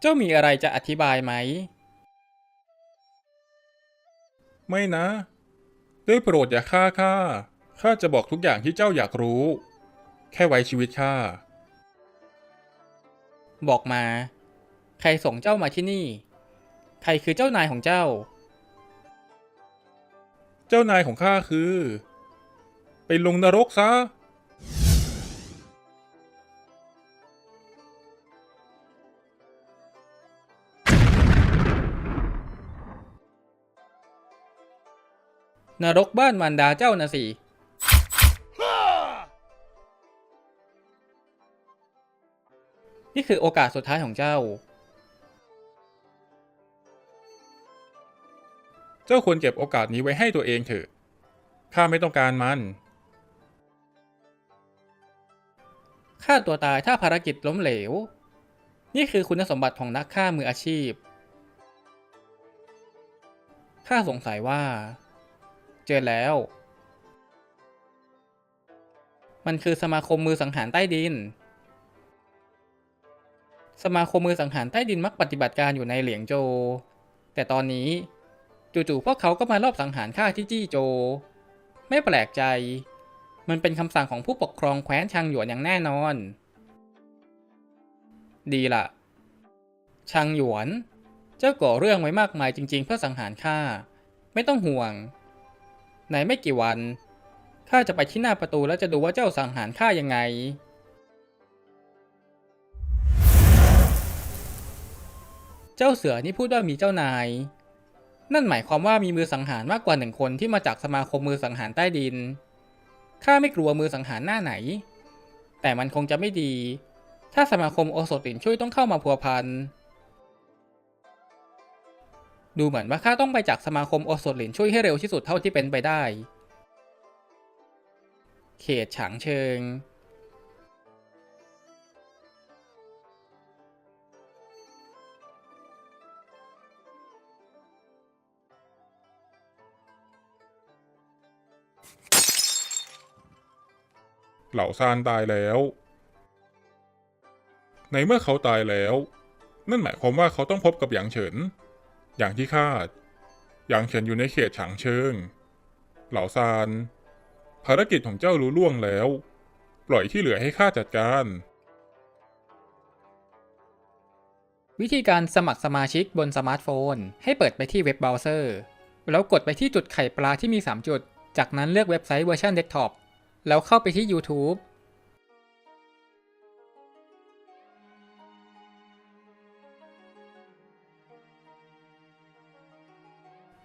เจ้ามีอะไรจะอธิบายไหม ไม่นะ ได้โปรดอย่าฆ่าข้า ข้าจะบอกทุกอย่างที่เจ้าอยากรู้ แค่ไว้ชีวิตข้า บอกมา ใครส่งเจ้ามาที่นี่ ใครคือเจ้านายของเจ้า เจ้านายของข้าคือ ไปลงนรกซะ นรกบ้านมารดาเจ้านะสินี่คือโอกาสสุดท้ายของเจ้า เจ้าควรเก็บโอกาสนี้ไว้ให้ตัวเองเถอะ ข้าไม่ต้องการมัน ฆ่าตัวตายถ้าภารกิจล้มเหลว นี่คือคุณสมบัติของนักฆ่ามืออาชีพ ข้าสงสัยว่า เจอแล้ว มันคือสมาคมมือสังหารใต้ดิน สมาคมมือสังหารใต้ดินมักปฏิบัติการอยู่ในเหลียงโจ แต่ตอนนี้จู่ๆพวกเขาก็มารอบสังหารข้าที่จี้โจ ไม่แปลกใจ มันเป็นคำสั่งของผู้ปกครองแคว้นชางหยวนอย่างแน่นอน ดีละชางหยวน เจ้าก่อเรื่องไว้มากมายจริง ๆ เพื่อสังหารข้าไม่ต้องห่วง ในไม่กี่วัน ข้าจะไปที่หน้าประตูแล้วจะดูว่าเจ้าสังหารข้ายังไง เจ้าเสือนี่พูดว่ามีเจ้านาย นั่นหมายความว่ามีมือสังหารมากกว่าหนึ่งคนที่มาจากสมาคมมือสังหารใต้ดิน ข้าไม่กลัวมือสังหารหน้าไหน แต่มันคงจะไม่ดี ถ้าสมาคมโอโซตินช่วยต้องเข้ามาพัวพัน ดูเหมือนว่าข้าต้องไปจากสมาคมโอโซลินช่วยให้เร็วที่สุดเท่าที่เป็นไปได้ เขตฉางเชิง เหล่าซานตายแล้ว ในเมื่อเขาตายแล้ว นั่นหมายความว่าเขาต้องพบกับหยางเฉิน อย่างที่คาดยางเฉินอยู่ในเขตฉางเชิง เหล่าซาน ภารกิจของเจ้ารู้ล่วงแล้ว ปล่อยที่เหลือให้ข้าจัดการ วิธีการสมัครสมาชิกบนสมาร์ทโฟน ให้เปิดไปที่เว็บเบราว์เซอร์ แล้วกดไปที่จุดไข่ปลาที่มี 3 จุด จากนั้นเลือกเว็บไซต์เวอร์ชันเดสก์ท็อป แล้วเข้าไปที่ YouTube